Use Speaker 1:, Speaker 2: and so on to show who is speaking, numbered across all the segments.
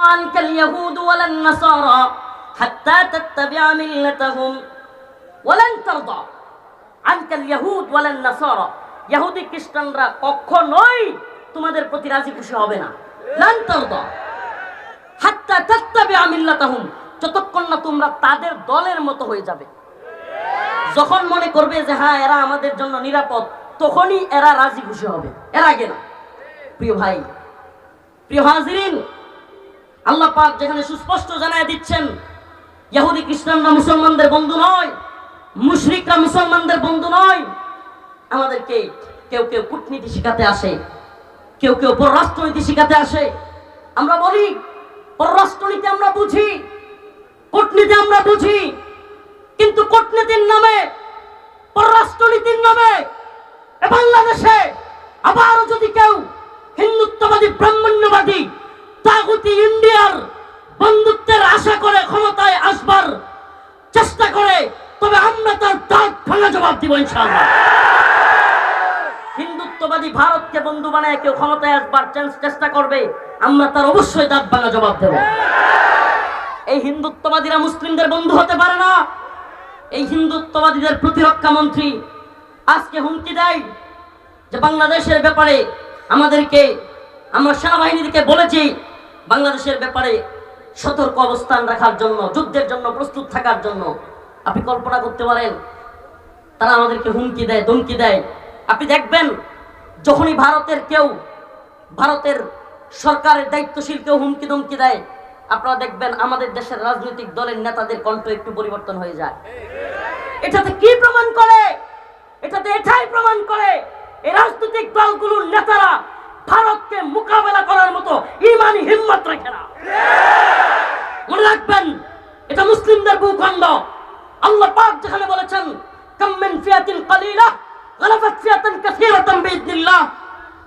Speaker 1: عنك اليهود ولا النصارى حتى تتبع ملتهم ولن ترضى عنك اليهود ولا النصارى ইহুদি খ্রিস্টানরা কখনোই তোমাদের প্রতি রাজি খুশি হবে না লান তারদা হাত্তা তাত্তাবিআ মিল্লাতাহুম যতক্ষণ না তোমরা তাদের দলের মতো হয়ে যাবে যখন মনে করবে যে হ্যাঁ এরা আমাদের জন্য নিরাপদ তখনই এরা রাজি খুশি হবে এর আগে না প্রিয় ভাই প্রিয় হাজিরিন আল্লাহ পাক যেখানে সুস্পষ্ট জানায় দিচ্ছেন ইহুদি খ্রিস্টানরা মুসলমানদের বন্ধু নয়, মুশরিকরা মুসলমানদের বন্ধু নয়, আমাদেরকে কেউ কেউ কূটনীতি শিখাতে আসে, কেউ কেউ পররাষ্ট্রনীতি শিখাতে আসে। আমরা বলি, পররাষ্ট্রনীতি আমরা বুঝি, কূটনীতি আমরা বুঝি, কিন্তু কূটনীতির নামে, পররাষ্ট্রনীতির নামে বাংলাদেশে আবারও যদি কেউ হিন্দুত্ববাদী, ব্রাহ্মণ্যবাদী তাগুতি ইন্ডিয়ার বন্ধুত্বের আশা করে ক্ষমতায় আসবার চেষ্টা করে, তবে আমরা তার দাঁত ভাঙা জবাব দিব ইনশাআল্লাহ। হিন্দুত্ববাদী ভারতকে বন্ধু বানায় কেউ ক্ষমতায় আসবার চেষ্টা করবে, আমরা তার অবশ্যই দাঁত ভাঙা জবাব দেব। এই হিন্দুত্ববাদীরা মুসলিমদের বন্ধু হতে পারে না। এই হিন্দুত্ববাদীদের প্রতিরক্ষা মন্ত্রী আজকে হুমকি দেয় যে বাংলাদেশের ব্যাপারে আমাদেরকে, আমরা সেনাবাহিনীকে বলেছি বাংলাদেশের ব্যাপারে সতর্ক অবস্থান রাখার জন্য, যুদ্ধের জন্য, প্রস্তুত থাকার জন্য আপনি কল্পনা করতে পারেন, তারা আমাদেরকে হুমকি দেয়, ধমকি দেয়। আপনি দেখবেন, যখনই ভারতের কেউ, ভারতের সরকারের দায়িত্বশীল কেউ হুমকি ধমকি দেয়, আপনারা দেখবেন আমাদের দেশের রাজনৈতিক দলের নেতাদের কণ্ঠ একটু পরিবর্তন হয়ে যায়। এটাতে কি প্রমাণ করে? এটাতে এটাই প্রমাণ করে, এই রাজনৈতিক দলগুলোর নেতারা ভারতকে মোকাবেলা করার মতো ইমানি হিম্মত রাখে না। মনে রাখবেন, এটা মুসলিমদের ভূখণ্ড। আল্লাহ পাক যেখানে বলেছেন কাম্মিন ফিয়াতিন কালিলা গালাফাত ফিয়াতান কাসীরাতান বিইذنিল্লাহ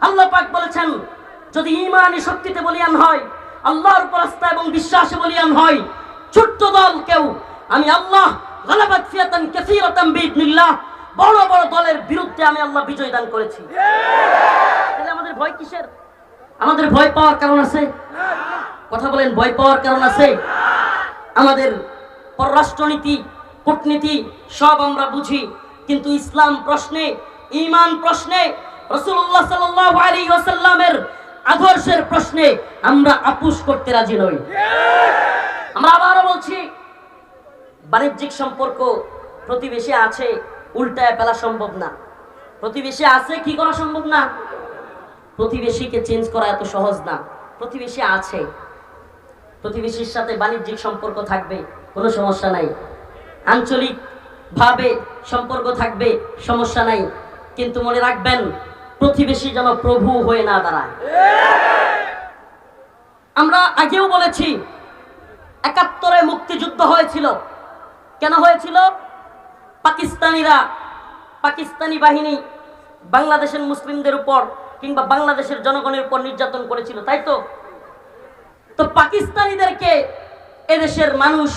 Speaker 1: আল্লাহ পাক বলেছেন, যদি ইমানি শক্তিতে বলিয়ান হয়, আল্লাহর উপর আস্থা এবং বিশ্বাসে বলিয়ান হয়, ছোট্ট দল কেউ, আমি আল্লাহ গালাফাত ফিয়াতান কাসীরাতান বিইذنিল্লাহ বড় বড় দলের বিরুদ্ধে আমি আল্লাহ বিজয় দান করেছি। ঠিক ভয় কিসের? আমাদের ভয় পাওয়ার কারণ আছে? কথা বলেন, ভয় পাওয়ার কারণ আছে? আমাদের পররাষ্ট্রনীতি, কূটনীতি, সব আমরা বুঝি, কিন্তু ইসলাম প্রশ্নে, ঈমান প্রশ্নে রসুল্লাহ ওয়াসাল্লামের আদর্শের প্রশ্নে আমরা আপুস করতে রাজি নই। আমরা আবারও বলছি, বাণিজ্যিক সম্পর্ক প্রতিবেশী আছে, উল্টায় ফেলা সম্ভব না। প্রতিবেশী আছে কি করা সম্ভব না? প্রতিবেশীকে চেঞ্জ করা এত সহজ না। প্রতিবেশী আছে। প্রতিবেশীর সাথে বাণিজ্যিক সম্পর্ক থাকবে, কোনো সমস্যা নাই। আঞ্চলিক ভাবে সম্পর্ক থাকবে, সমস্যা নাই। কিন্তু মনে রাখবেন, প্রতিবেশী যেন প্রভু হয়ে না দাঁড়ায়। আমরা আগেও বলেছি, একাত্তরে মুক্তিযুদ্ধ হয়েছিল। কেন হয়েছিল? পাকিস্তানিরা, পাকিস্তানি বাহিনী বাংলাদেশের মুসলিমদের উপর কিংবা বাংলাদেশের জনগণের উপর নির্যাতন করেছিল তাই তো? তো পাকিস্তানিদেরকে এদেশের মানুষ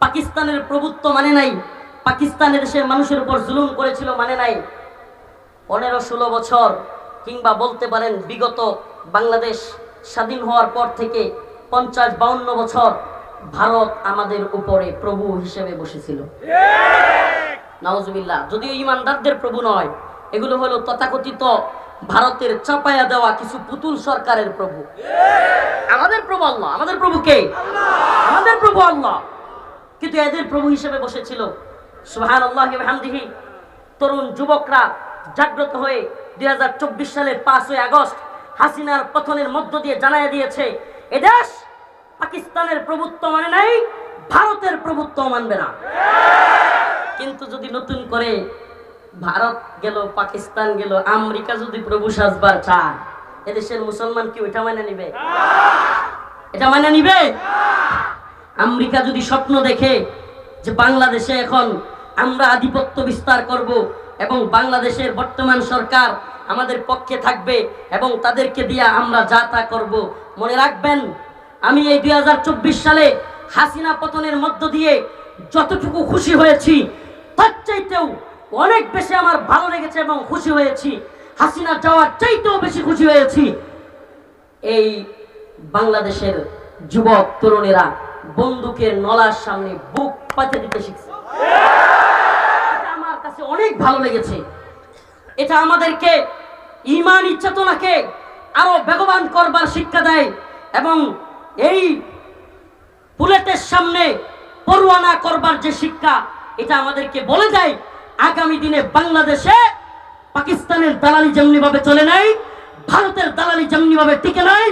Speaker 1: পাকিস্তানের প্রভুত্ব মানে নাই পাকিস্তান দেশের মানুষের উপর জুলুম করেছিল মানে নাই। পনেরো ষোলো বছর কিংবা বলতে পারেন বিগত বাংলাদেশ স্বাধীন হওয়ার পর থেকে পঞ্চাশ বাউন্ন বছর ভারত আমাদের উপরে প্রভু হিসেবে বসেছিল। নাওজুবিল্লাহ যদিও ইমানদারদের প্রভু নয় এগুলো হলো তথাকথিত ভারতের চাপায়া দেওয়া কিছু পুতুল সরকারের প্রভু। আমাদের প্রভু আল্লাহ। আমাদের প্রভু কে? আমাদের প্রভু আল্লাহ। কিন্তু এদের প্রভু হিসেবে বসেছিল সুহান আল্লাহ হামদিহি তরুণ যুবকরা জাগ্রত হয়ে দুই সালের পাঁচই আগস্ট হাসিনার পথনের মধ্য দিয়ে জানাই দিয়েছে এদেশ পাকিস্তানের প্রভুত্ব মানে নাই, ভারতের প্রভুত্ব মানবে না। কিন্তু যদি নতুন করে ভারত গেল, পাকিস্তান গেল, আমেরিকা যদি প্রভু সাজবার চায়, এদেশের মুসলমান কি ওইটা মানে নিবে? এটা মানে নিবে? আমেরিকা যদি স্বপ্ন দেখে যে বাংলাদেশে এখন আমরা আধিপত্য বিস্তার করব এবং বাংলাদেশের বর্তমান সরকার আমাদের পক্ষে থাকবে এবং তাদেরকে দিয়া আমরা যা তা করব, মনে রাখবেন? আমি এই দুই হাজার চব্বিশ সালে হাসিনা পতনের মধ্য দিয়ে যতটুকু খুশি হয়েছি, তার চাইতেও অনেক বেশি আমার ভালো লেগেছে এবং খুশি হয়েছি। হাসিনা যাওয়ার চাইতেও বেশি খুশি হয়েছি। এই বাংলাদেশের যুবক তরুণেরা বন্দুকের নলার সামনে বুক পাতে দিতে শিখছে। আমার কাছে অনেক ভালো লেগেছে। এটা আমাদেরকে ইমান চেতনাকে আরও বেগবান করবার শিক্ষা দেয় এবং এই বুলেটের সামনে পরোয়ানা করবার যে শিক্ষা, এটা আমাদেরকে বলে দেয়। আগামী দিনে বাংলাদেশে পাকিস্তানের দালালি যেমনি ভাবে চলে নাই, ভারতের দালালি যেমনি ভাবে টিকে নাই,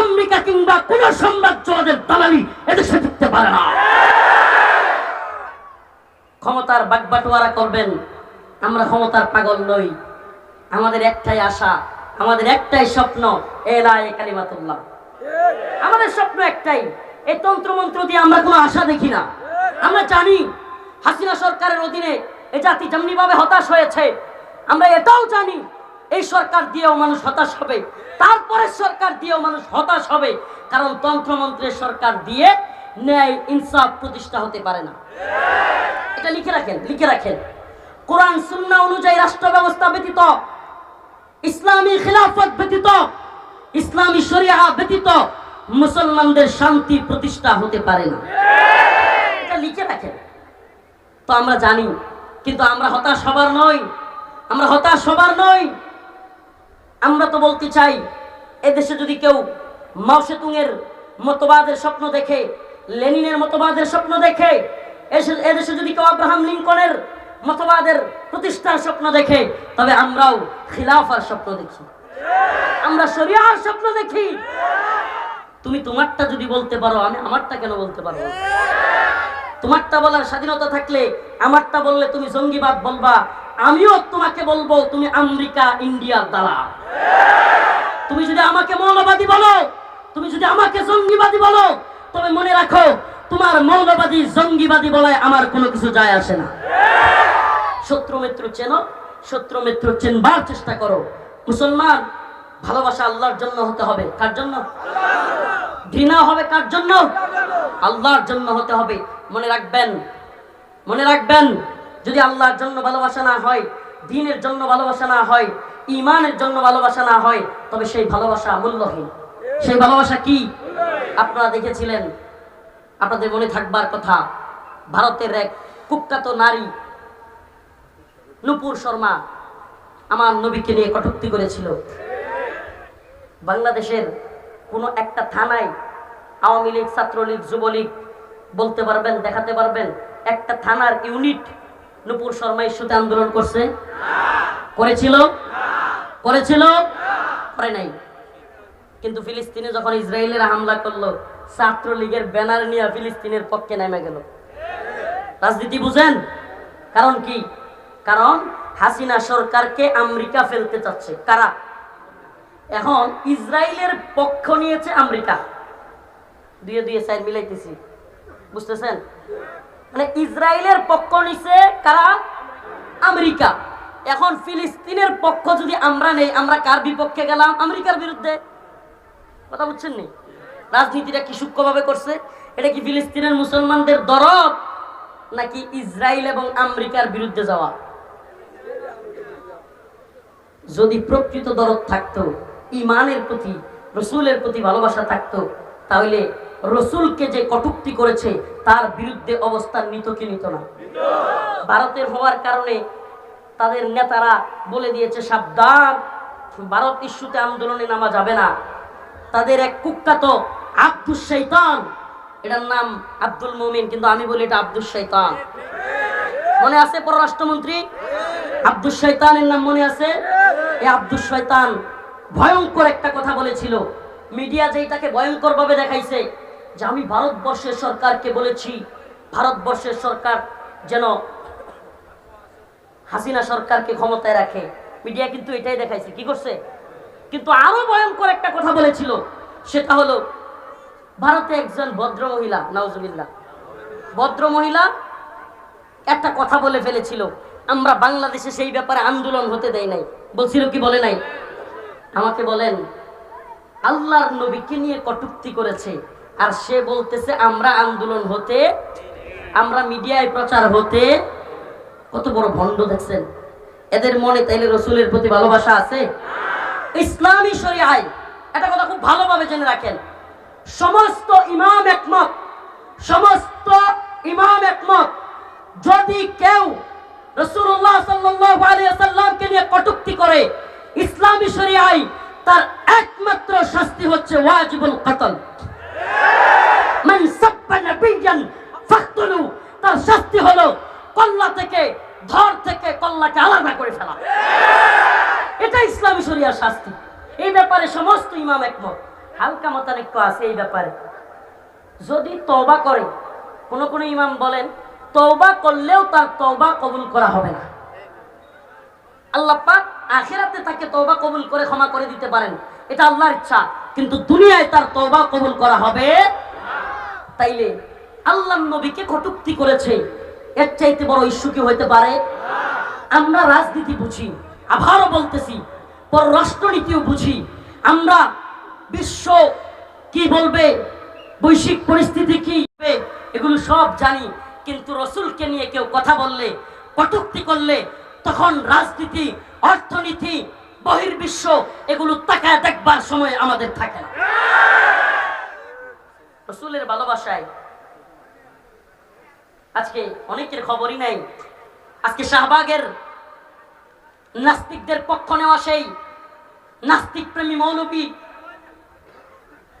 Speaker 1: আমেরিকা কিংবা কোন সাম্রাজ্যবাদের দালালি এদেশে টিকতে পারে না। ক্ষমতার বাগবাটোয়ারা করবেন, আমরা ক্ষমতার পাগল নই। আমাদের একটাই আশা, আমাদের একটাই স্বপ্ন, এলায় কালিমাতুল্লাহ। আমাদের স্বপ্ন একটাই, এই তন্ত্রমন্ত্র দিয়ে আমরা কোনো আশা দেখি না। আমরা জানি, হাসিনা সরকারের অধীনে এ জাতি যেমনি ভাবে হতাশ হয়েছে, আমরা এটাও জানি, এই সরকার দিয়েও মানুষ হতাশ হবে তারপরে সরকার দিয়েও মানুষ হতাশ হবে, কারণ তন্ত্রমন্ত্রের সরকার দিয়ে ন্যায় ইনসাফ প্রতিষ্ঠা হতে পারে না। এটা লিখে রাখেন লিখে রাখেন। কোরআন, সুন্নাহ অনুযায়ী রাষ্ট্র ব্যবস্থা ব্যতীত, ইসলামী খিলাফত ব্যতীত, ইসলামী শরিয়া ব্যতীত মুসলমানদের শান্তি প্রতিষ্ঠা হতে পারে না। এটা লিখে রাখেন। তো আমরা জানি কিন্তু আমরা হতাশ হবার নই। আমরা হতাশ হবার নই। আমরা তো বলতে চাই, এদেশে যদি কেউ মাও সেতুংয়ের মতবাদের স্বপ্ন দেখে, লেনিনের মতবাদের স্বপ্ন দেখে এদেশে যদি কেউ আব্রাহাম লিঙ্কনের মতবাদের প্রতিষ্ঠার স্বপ্ন দেখে, তবে আমরাও খিলাফার স্বপ্ন দেখি। আমরা শরিয়ার স্বপ্ন দেখি। তুমি তোমারটা যদি বলতে পারো, আমি আমারটা কেন বলতে পারব? তোমারটা বলার স্বাধীনতা থাকলে আমারটা বললে তুমি জঙ্গিবাদ বলবা। আমিও তোমাকে বলব, তুমি আমেরিকা, ইন্ডিয়ার দ্বারা তুমি যদি আমাকে মৌলবাদী বলো, তুমি যদি আমাকে জঙ্গিবাদী বলো, তবে মনে রাখো, তোমার মৌলবাদী, জঙ্গিবাদী বলায় আমার কোনো কিছু যায় আসে না। শত্রু মিত্র চেনো, শত্রু মিত্র চেনবার চেষ্টা করো। মুসলমান, ভালোবাসা আল্লাহর জন্য হতে হবে। কার জন্য? ঘৃণা হবে কার জন্য? আল্লাহর জন্য হতে হবে। মনে রাখবেন মনে রাখবেন, যদি আল্লাহর জন্য ভালোবাসা না হয়, দিনের জন্য ভালোবাসা না হয় ইমানের জন্য ভালোবাসা না হয়, তবে সেই ভালোবাসা মূল্যহীন। সেই ভালোবাসা কি? আপনারা দেখেছিলেন, আপনাদের মনে থাকবার কথা, ভারতের এক কুখ্যাত নারী, নুপুর শর্মা, আমার নবীকে নিয়ে কটূক্তি করেছিল। বাংলাদেশের কোনো একটা থানায় আওয়ামী লীগ, ছাত্রলীগ, যুবলীগ বলতে পারবেন, দেখাতে পারবেন, একটা থানার ইউনিট নুপুর শর্মা ইস্যুতে আন্দোলন করছে। করেছিল? করেছিল? করে নাই। কিন্তু ফিলিস্তিনে যখন ইসরায়েলের হামলা করল, ছাত্রলীগের ব্যানার নিয়ে ফিলিস্তিনের পক্ষে নেমে গেল। রাজনীতি বুঝেন? কারণ কি? কারণ হাসিনা সরকারকে আমেরিকা ফেলতে চাচ্ছে। কারা? এখন ইসরায়েলের পক্ষ নিয়েছে আমেরিকা দুয়ে দুয়ে সাইড মিলাইতেছি। বুঝতেছেন? মানে ইসরায়েলের পক্ষ নিছে কারা? আমেরিকা এখন ফিলিস্তিনের পক্ষ যদি আমরা নেই, আমরা কার বিপক্ষে গেলাম? আমেরিকার বিরুদ্ধে। কথা বুঝছেন নি? রাজনীতিটা কি সূক্ষ্মভাবে করছে? এটা কি ফিলিস্তিনের মুসলমানদের দরদ? নাকি ইসরায়েল এবং আমেরিকার বিরুদ্ধে যাওয়া? যদি প্রকৃত দরদ থাকতো ইমানের প্রতি, রসুলের প্রতি ভালোবাসা থাকতো, তাহলে রসুলকে যে কটুক্তি করেছে, তার বিরুদ্ধে অবস্থান নিত কি নিত না? ভারতের হওয়ার কারণে তাদের নেতারা বলে দিয়েছে, সাবধান, ভারত ইস্যুতে আন্দোলনে নামা যাবে না। তাদের এক কুখ্যাত আব্দুল শৈতান, এটার নাম আব্দুল মুমিন, কিন্তু আমি বলি এটা আব্দুল শৈতান। মনে আছে পররাষ্ট্রমন্ত্রী? আব্দুল শৈতানের নাম মনে আছে? এই আব্দুল শৈতান ভয়ঙ্কর একটা কথা বলেছিল। মিডিয়া যেটাকে ভয়ঙ্কর ভাবে দেখাইছে যে আমি ভারতবর্ষের সরকারকে বলেছি, ভারতবর্ষের সরকার যেন হাসিনা সরকারকে ক্ষমতায় রাখে। মিডিয়া কিন্তু এটাই দেখাইছে। কি করছে? কিন্তু আরও ভয়ঙ্কর একটা কথা বলেছিল, সেটা হলো ভারতে একজন ভদ্র মহিলা, নাউজুবিল্লাহ। ভদ্র মহিলা একটা কথা বলে ফেলেছিল, আমরা বাংলাদেশে সেই ব্যাপারে আন্দোলন হতে দেয় নাই। বলছিল কি বলে নাই? আমাকে বলেন, আল্লাহর নবীকে নিয়ে কটুক্তি করেছে, আর সে বলতেছে, আমরা আন্দোলন হতে, আমরা মিডিয়ায় প্রচার হতে কত বড় ভণ্ড দেখছেন। এদের মনে তাইলে রসুলের প্রতি ভালোবাসা আছে? ইসলামী শরিয়ায় এটা কথা খুব ভালোভাবে জেনে রাখেন। সমস্ত ইমাম একমত, সমস্ত ইমাম একমত, যদি কেউ রসুল্লাহ সাল্লাল্লাহু আলাইহি সাল্লামকে নিয়ে কটুক্তি করে ইসলামী শরিয়ায় তার একমাত্র শাস্তি হচ্ছে ওয়াজিবুল কতল। মান সাব্বা নাবিয়ান তার শাস্তি হলো কল্লা থেকে, ধর থেকে কল্লাকে আলাদা করে ফেলা। এটা ইসলামী শরিয়ার শাস্তি। এই ব্যাপারে সমস্ত ইমাম একমত। হালকা মতানৈক্য আছে এই ব্যাপারে। যদি তওবা করে, কোন কোন ইমাম বলেন, তওবা করলেও তার তওবা কবুল করা হবে না। আল্লাহ পাক আখিরাতে তাকে তওবা কবুল করে ক্ষমা করে দিতে পারেন। এটা আল্লাহর ইচ্ছা। কিন্তু দুনিয়ায় তার তওবা কবুল করা হবে তাইলে আল্লাহ নবীকে কটুক্তি করেছে। এর চাইতে বড় ইস্যু কি হইতে পারে? আমরা রাজনীতি বুঝি আবারও বলতেছি পররাষ্ট্রনীতিও বুঝি। আমরা বিশ্ব কি বলবে বৈশ্বিক পরিস্থিতি কি হবে, এগুলো সব জানি। কিন্তু রসুলকে নিয়ে কেউ কথা বললে কটুক্তি করলে তখন রাজনীতি অর্থনীতি, বহির্বিশ্ব, এগুলো তাকায় দেখবার সময় আমাদের থাকে না। রসুলের ভালোবাসায় আজকে অনেকের খবরই নাই। আজকে শাহবাগের নাস্তিকদের পক্ষ নেওয়া সেই নাস্তিক প্রেমী মৌলবী,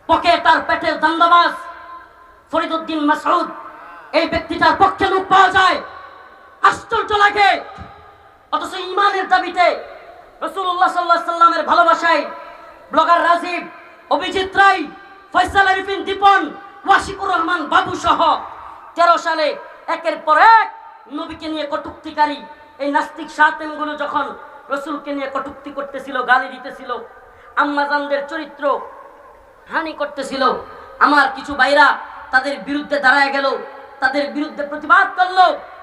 Speaker 1: পকে তার পেটের দান্দাবাজ ফরিদুদ্দিন মাসউদ, এই ব্যক্তিটার পক্ষে লোক পাওয়া যায়। আশ্চর্য লাগে অথচ ইমানের দাবিতে রসুল্লাহ সাল্লাহ সাল্লামের ভালোবাসায় ব্লগার রাজীব, অভিজিৎ রায়, ফয়সাল আরিফিন দীপন, ওয়াশিকুর রহমান বাবু সহ তেরো সালে একের পর এক নবীকে নিয়ে কটুক্তিকারী এই নাস্তিক সাতেমগুলো যখন রসুলকে নিয়ে কটুক্তি করতেছিল, গালি দিতেছিল, আম্মাজানদের চরিত্র হানি করতেছিল, আমার কিছু ভাইরা তাদের বিরুদ্ধে দাঁড়ায় গেল, তাদের বিরুদ্ধে প্রতিবাদ করল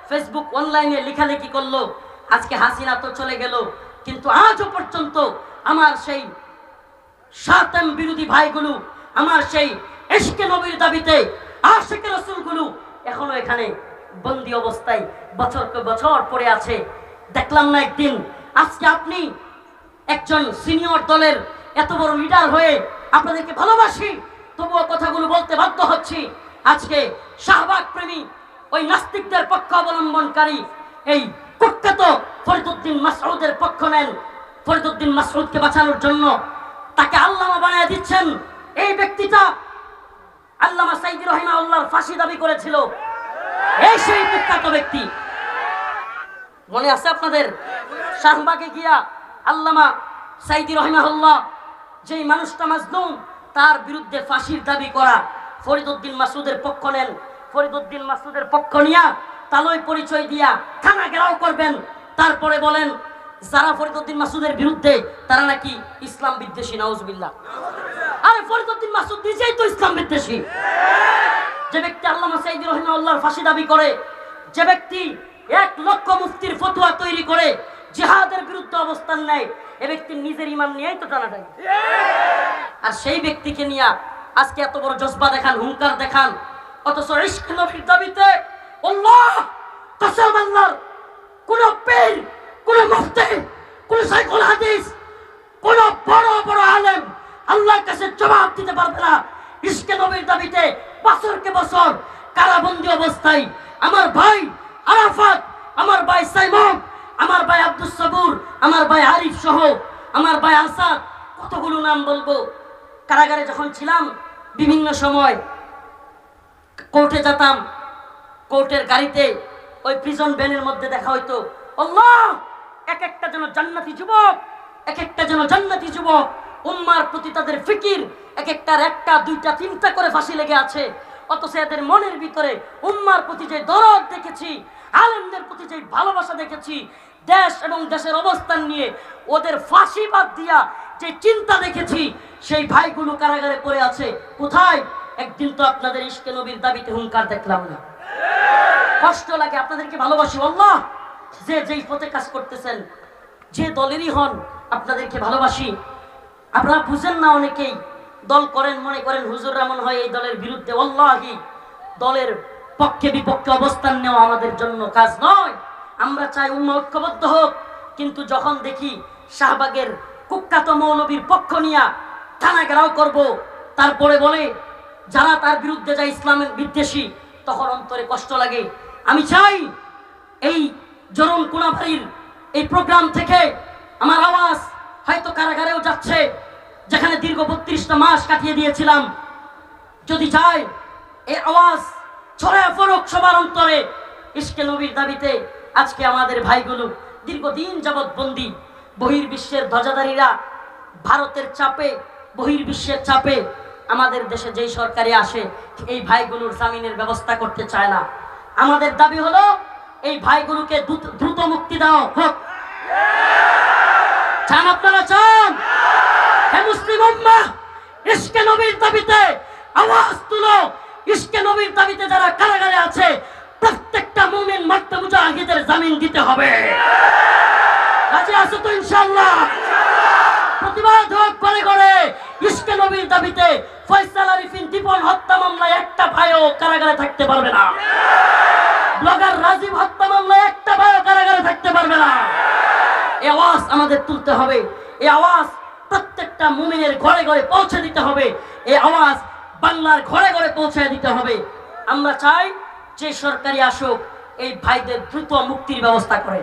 Speaker 1: ফেসবুক অনলাইনে লেখালেখি করল আজকে হাসিনা তো চলে গেল, কিন্তু আজও পর্যন্ত আমার সেই সাতেম বিরোধী ভাইগুলো, আমার সেই এশকে নবীর দাবিতে আশেকে রসুলগুলো এখনও এখানে বন্দি অবস্থায় বছরকে বছর পড়ে আছে। দেখলাম না একদিন, আজকে আপনি একজন সিনিয়র দলের এত বড় লিডার হয়ে আপনাদেরকে ভালোবাসি, তবুও কথাগুলো বলতে বাধ্য হচ্ছি। আজকে শাহবাগ প্রেমী ওই নাস্তিকদের পক্ষ অবলম্বনকারী এই কুখ্যাত ফরিদুদ্দিন মাসউদের পক্ষ নেন। ফরিদুদ্দিন মাসউদকে বাঁচানোর জন্য তাকে আল্লামা বানিয়ে দিচ্ছেন। এই ব্যক্তিটা আল্লামা সাইদি রহিমা আল্লাহর ফাঁসি দাবি করেছিল। এই সেই কুখ্যাত ব্যক্তি। মনে আছে আপনাদের? শাহবাগে গিয়া আল্লামা সাইদি রহিমাহুল্লাহ যেই মানুষটা মাজলুম, তার বিরুদ্ধে ফাঁসির দাবি করা ফরিদুদ্দিন মাসুদের পক্ষ নেন। ফরিদুদ্দিন মাসুদের পক্ষ নিয়া তালই পরিচয় দিয়া থানা ঘেরাও করবেন। তারপরে বলেন, যারা ফরিদুদ্দিন মাসুদের বিরুদ্ধে, তারা নাকি ইসলাম বিদ্বেষী, নাউজবিল্লাহ। আরে ফরিদুদ্দিন মাসুদ নিজেই তো ইসলাম বিদ্বেষী। যে ব্যক্তি আল্লামা সাইদি রহিমাউল্লাহর ফাঁসি দাবি করে, যে ব্যক্তি এক লক্ষ মুফতির ফতুয়া তৈরি করে, জিহাদের বিরুদ্ধে অবস্থান নেয়, এ ব্যক্তি নিজের ইমান নিয়েই তো টানাটাই আর সেই ব্যক্তিকে নিয়ে আজকে এত বড় জজবা দেখান, হুঙ্কার দেখান, অথচ ইশক নবীর দাবিতে আল্লাহ, কসম আল্লাহর, কোন পীর, কোন মুফতি, কোন সাইকুল হাদিস, কোন বড় বড় আলেম আল্লাহর কাছে জবাব দিতে পারবে না। ইশকে নবীর দাবিতে বছরকে বছর কারাবন্দি অবস্থায় আমার ভাই আরাফাত, আমার ভাই সাইমন, আমার ভাই আব্দুল সাবুর, আমার ভাই আরিফ সহ, আমার ভাই আসাদ কতগুলো নাম বলব? কারাগারে যখন ছিলাম, বিভিন্ন সময় কোর্টে যেতাম কোর্টের গাড়িতে ওই প্রিজন ভ্যানের মধ্যে দেখা হইতো এক একটা যেন জান্নাতি যুবক এক একটা যেন জান্নাতি যুবক, উম্মার প্রতি তাদের ফিকির এক একটার একটা, দুইটা, তিনটা করে ফাঁসি লেগে আছে। অথচ এদের মনের ভিতরে উম্মার প্রতি যে দরদ দেখেছি, আলেমদের প্রতি যে ভালোবাসা দেখেছি, দেশ এবং দেশের অবস্থান নিয়ে ওদের ফাঁসি বাদ দিয়া যে চিন্তা দেখেছি, সেই ভাইগুলো কারাগারে পড়ে আছে। কোথায়? একদিন তো আপনাদের ইস্কে নবীর দাবিতে হুঙ্কার দেখলাম না। কষ্ট লাগে, আপনাদেরকে ভালোবাসি, আল্লাহ। যে যেই পথে কাজ করতেছেন, যে দলেরই হন, আপনাদেরকে ভালোবাসি। আপনারা বুঝেন না অনেকেই, দল করেন, মনে করেন হুজুর রামন হয় এই দলের বিরুদ্ধে অল্লাহি দলের পক্ষে বিপক্ষে অবস্থান নেওয়া আমাদের জন্য কাজ নয়। আমরা চাই উম্মা ঐক্যবদ্ধ হোক, কিন্তু যখন দেখি শাহবাগের কুখ্যাত মৌলবীর পক্ষ নিয়া থানা ঘেরাও করব, তারপরে বলে, যারা তার বিরুদ্ধে যায় ইসলামের বিদ্বেষী তখন অন্তরে কষ্ট লাগে। আমি চাই এই জরুন কোনাবাড়ির এই প্রোগ্রাম থেকে আমার আওয়াজ হয়তো কারাগারেও যাচ্ছে, যেখানে দীর্ঘ বত্রিশটা মাস কাটিয়ে দিয়েছিলাম। যদি চাই এই আওয়াজ ছড়ায় ফরক সবার অন্তরে ইস্কে নবীর দাবিতে আজকে আমাদের ভাইগুলো দীর্ঘদিন যাবৎ বন্দী, বহির্বিশ্বের ধ্বজাধারীরা ভারতের চাপে, বহির্বিশ্বের চাপে আমাদের দেশে যেই সরকারি আসে, এই ভাইগুলোর জামিনের ব্যবস্থা করতে চায় না। আমাদের দাবি হলো, এই ভাইগুলোকে দ্রুত মুক্তি দাও, হোক। চান আপনারা, চান? হে মুসলিম ইশকে নবীর দাবিতে আওয়াজ তুলো। ইশকে নবীর দাবিতে যারা কারাগারে আছে, প্রত্যেকটা মুমিন মাত্র মুজাহিদের জামিন দিতে হবে। রাজি আছো তো ইনশাআল্লাহ? প্রতিবাদ হোক করে করে ইশকে নবীর দাবিতে ফয়সাল আরিফিন দীপন হত্যা মামলায় একটা ভাইও কারাগারে থাকতে পারবে না। ব্লগার রাজীব হত্যা মামলায় একটা ভাইও কারাগারে থাকতে পারবে না। এই আওয়াজ আমাদের তুলতে হবে। এই আওয়াজ প্রত্যেকটা মুমিনের ঘরে ঘরে পৌঁছে দিতে হবে। এই আওয়াজ বাংলার ঘরে ঘরে পৌঁছে দিতে হবে। আমরা চাই যে সরকারি আসুক, এই ভাইদের দ্রুত মুক্তির ব্যবস্থা করে।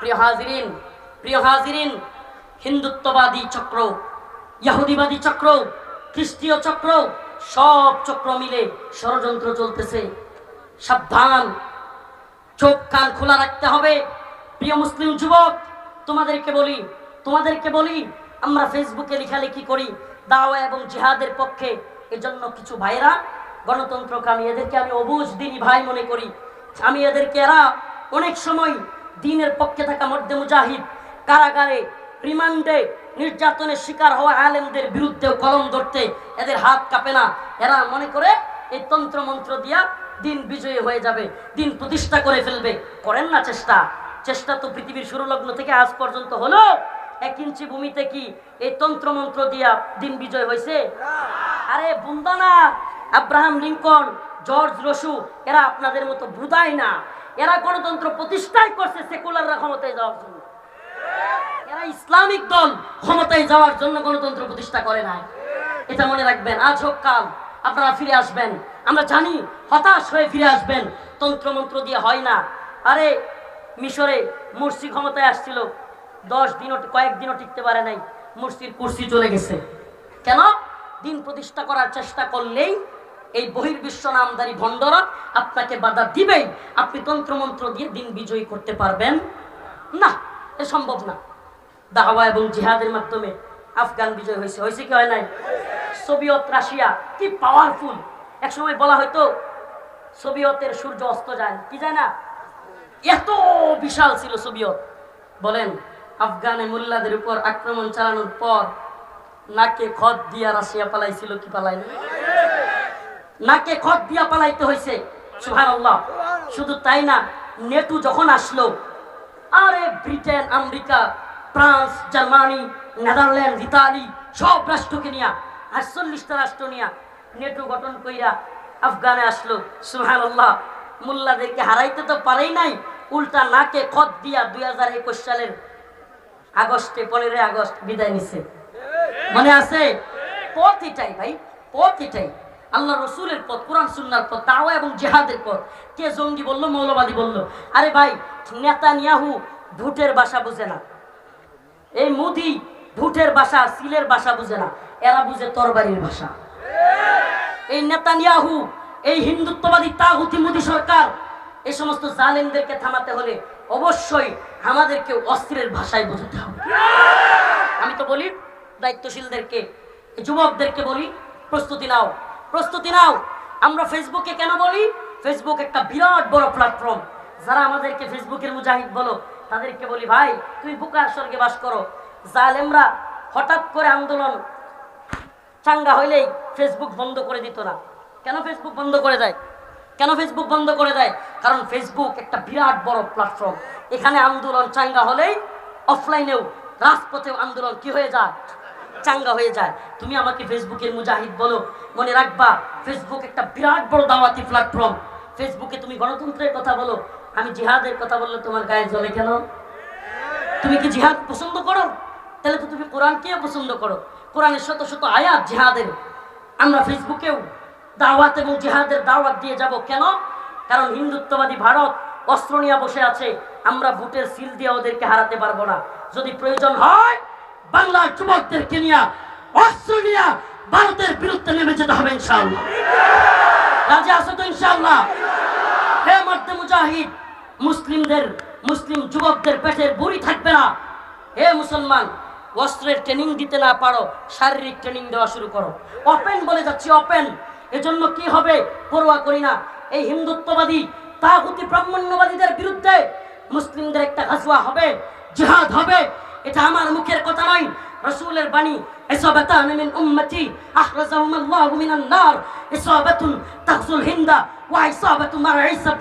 Speaker 1: প্রিয় হাজিরিন প্রিয় হাজিরিন, হিন্দুত্ববাদী চক্র ইহুদিবাদী চক্র খ্রিস্টীয় চক্র, সব চক্র মিলে ষড়যন্ত্র চলতেছে। সাবধান। চোখ কান খোলা রাখতে হবে। প্রিয় মুসলিম যুবক, তোমাদেরকে বলি তোমাদেরকে বলি, আমরা ফেসবুকে লেখালেখি করি, দাওয়া এবং জিহাদের পক্ষে। এজন্য কিছু ভাইরা গণতন্ত্রকামী, এদেরকে আমি অবুজ দিনই ভাই মনে করি। আমি এদেরকে এরা অনেক সময় দিনের পক্ষে থাকা মধ্যে মুজাহিদ কারাগারে রিমান্ডে নির্যাতনের শিকার হওয়া আলেমদের বিরুদ্ধেও কলম ধরতে এদের হাত কাঁপে না। এরা মনে করে এই তন্ত্র মন্ত্র দিয়া দিন বিজয়ী হয়ে যাবে, দিন প্রতিষ্ঠা করে ফেলবে। করেন না চেষ্টা। চেষ্টা তো পৃথিবীর শুরু লগ্ন থেকে আজ পর্যন্ত হলো। এক ইঞ্চি ভূমিতে কি এই তন্ত্র মন্ত্র দিয়া দিন বিজয় হয়েছে? আরে বুন্দা না, আব্রাহাম লিঙ্কন, জর্জ রসু, এরা আপনাদের মতো বুদায় না। এরা গণতন্ত্র প্রতিষ্ঠাই করছে সেকুলাররা ক্ষমতায় যাওয়ার জন্য। এরা ইসলামিক দল ক্ষমতায় যাওয়ার জন্য গণতন্ত্র প্রতিষ্ঠা করে নাই। এটা মনে রাখবেন, আজ হোক কাল আপনারা ফিরে আসবেন। আমরা জানি হতাশ হয়ে ফিরে আসবেন, তন্ত্রমন্ত্র দিয়ে হয় না। আরে, মিশরে মুর্শি ক্ষমতায় আসছিল, দশ দিনও কয়েকদিনও টিকতে পারে নাই মুর্শির কুর্সি চলে গেছে। কেন? দিন প্রতিষ্ঠা করার চেষ্টা করলেই এই বহির্বিশ্ব নামদারি ভণ্ডরা আপনাকে বাধা দিবেই। আপনি তন্ত্রমন্ত্র দিয়ে দিন বিজয়ী করতে পারবেন। না। এ সম্ভব না। দাওয়া এবং জিহাদের মাধ্যমে আফগান বিজয় হয়েছে। হয়েছে কি হয় নাই? সোভিয়ত রাশিয়া, কি পাওয়ারফুল এক সময় বলা হয়তো সোভিয়তের সূর্য অস্ত যায়। কি যায় না? এত বিশাল ছিল সোভিয়ত। বলেন, আফগানে মোল্লাদের উপর আক্রমণ চালানোর পর নাকে খত দিয়া রাশিয়া পালাইছিল কি পালাইনি নাকে খত দিয়া পালাইতে হয়েছে। সুবহানাল্লাহ। শুধু তাই না, নেটু যখন আসলো আরে Britain America France Germany Netherland Italy সব রাষ্ট্রকে নিয়া আটচল্লিশটা রাষ্ট্র নিয়া নেটো গঠন কইরা আফগানে আসলো। সুহান আল্লাহ মোল্লাদেরকে হারাইতে তো পারেই নাই উল্টা নাকে খত দিয়া দুই হাজার একুশ সালের আগস্টে পনেরোই আগস্ট বিদায় নিছে। মনে আছে? পথ এটাই ভাই পথ এটাই আল্লাহ রসুলের পথ, কোরআন সুন্নার পথ, দাওয়া এবং জেহাদের পথ। কে জঙ্গি বলল, মৌলবাদী বলল? আরে ভাই নেতা নিয়াহু ভুটের বাসা বুঝে না। এই মুদি ভুটের বাসা, সিলের বাসা বুঝে না। এরা বুঝে তরবারির ভাষা এই নেতানিয়াহু, এই হিন্দুত্ববাদী তাহুতি মোদী সরকার এই সমস্ত জালেমদেরকে থামাতে হলে অবশ্যই আমাদেরকে অস্ত্রের ভাষায় বোঝাতে হবে। আমি তো বলি, দায়িত্বশীলদেরকে, যুবকদেরকে বলি, প্রস্তুতি নাও। প্রস্তুতি নাও। আমরা ফেসবুকে কেন বলি? ফেসবুক একটা বিরাট বড় প্ল্যাটফর্ম যারা আমাদেরকে ফেসবুকের মুজাহিদ বলো, তাদেরকে বলি, ভাই, তুমি বুকার স্বর্গে বাস করো। জালেমরা হঠাৎ করে আন্দোলন চাঙ্গা হইলেই ফেসবুক বন্ধ করে দিত না। কেন ফেসবুক বন্ধ করে দেয়? কেন ফেসবুক বন্ধ করে দেয়? কারণ ফেসবুক একটা বিরাট বড় প্ল্যাটফর্ম এখানে আন্দোলন চাঙ্গা হলেই অফলাইনেও রাজপথেও আন্দোলন কি হয়ে যায়? চাঙ্গা হয়ে যায়। তুমি আমাকে ফেসবুকের মুজাহিদ বলো, মনে রাখবা ফেসবুক একটা বিরাট বড় দাওয়াতি প্ল্যাটফর্ম ফেসবুকে তুমি গণতন্ত্রের কথা বলো, আমি জিহাদের কথা বললে তোমার গায়ে জ্বলে কেন? তুমি কি জিহাদ পছন্দ করো? তাহলে তো তুমি কোরআনকে পছন্দ করো। কোরআনের শত শত আয়াত জিহাদের। আমরা ফেসবুকেও দাওয়াত এবং জিহাদের দাওয়াত দিয়ে যাব। কেন? কারণ হিন্দুত্ববাদী ভারত অস্ত্র নিয়ে বসে আছে। আমরা ভোটের সিল দিয়ে ওদেরকে হারাতে পারব না। যদি প্রয়োজন হয় বাংলার যুবকদেরকে নিয়ে অস্ত্র নিয়ে ভারতের বিরুদ্ধে নেমে যেতে হবে মুসলিমদের, মুসলিম যুবকদের পেটের বুড়ি থাকবে না। হে মুসলমান, অস্ত্রের ট্রেনিং দিতে না পারো, শারীরিক ট্রেনিং দেওয়া শুরু করো। ওপেন বলে যাচ্ছি ওপেন এজন্য কি হবে? পরোয়া করি না। এই হিন্দুত্ববাদী তাগুতি ব্রাহ্মণ্যবাদীদের বিরুদ্ধে মুসলিমদের একটা গাজওয়া হবে, জিহাদ হবে। এটা আমার মুখের কথা নয়। রসুলের বাণী ইসাবাতান মিন উম্মতি আখরাজাহুম আল্লাহু হিন্দা ওয়া মার ঈসা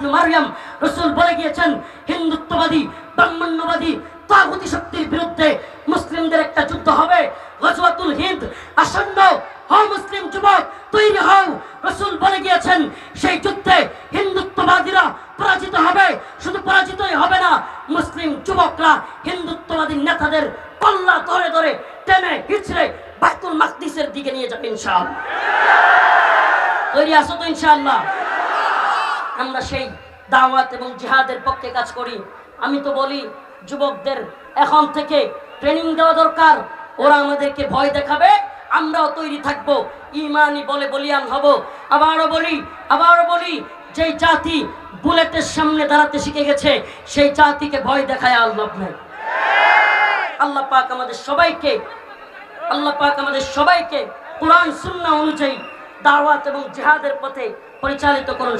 Speaker 1: বলে গিয়েছেন, হিন্দুত্ববাদী, ব্রাহ্মণ্যবাদী, তাগুতি শক্তির বিরুদ্ধে মুসলিমদের একটা যুদ্ধ হবে। গজওয়াতুল হিন্দ আসন্ন হও যুবক, তৈরি হও। রসুল বলে গিয়েছেন, সেই যুদ্ধে হিন্দুত্ববাদীরা পরাজিত হবে। শুধু পরাজিতই হবে না, মুসলিম যুবকরা হিন্দুত্ববাদী নেতাদের কল্লা ধরে ধরে টেনে হিচড়ে বাইতুল মাকদিসের দিকে নিয়ে যাবে ইনশাআল্লাহ। তৈরি আছো তো ইনশাআল্লাহ? আমরা সেই দাওয়াত এবং জিহাদের পক্ষে কাজ করি। আমি তো বলি, যুবকদের এখন থেকে ট্রেনিং দেওয়া দরকার। ওরা আমাদেরকে ভয় দেখাবে আমরাও তৈরি থাকব। ইমানই বলে বলিয়ান হব। আবারও বলি আবারও বলি, যেই জাতি বুলেটের সামনে দাঁড়াতে শিখে গেছে, সেই জাতিকে ভয় দেখায় আল্লাহ নেই। আল্লাহ পাক আমাদের সবাইকে, আল্লাহ পাক আমাদের সবাইকে কোরআন, সুন্নাহ অনুযায়ী দাওয়াত এবং জেহাদের পথে পরিচালিত করুন।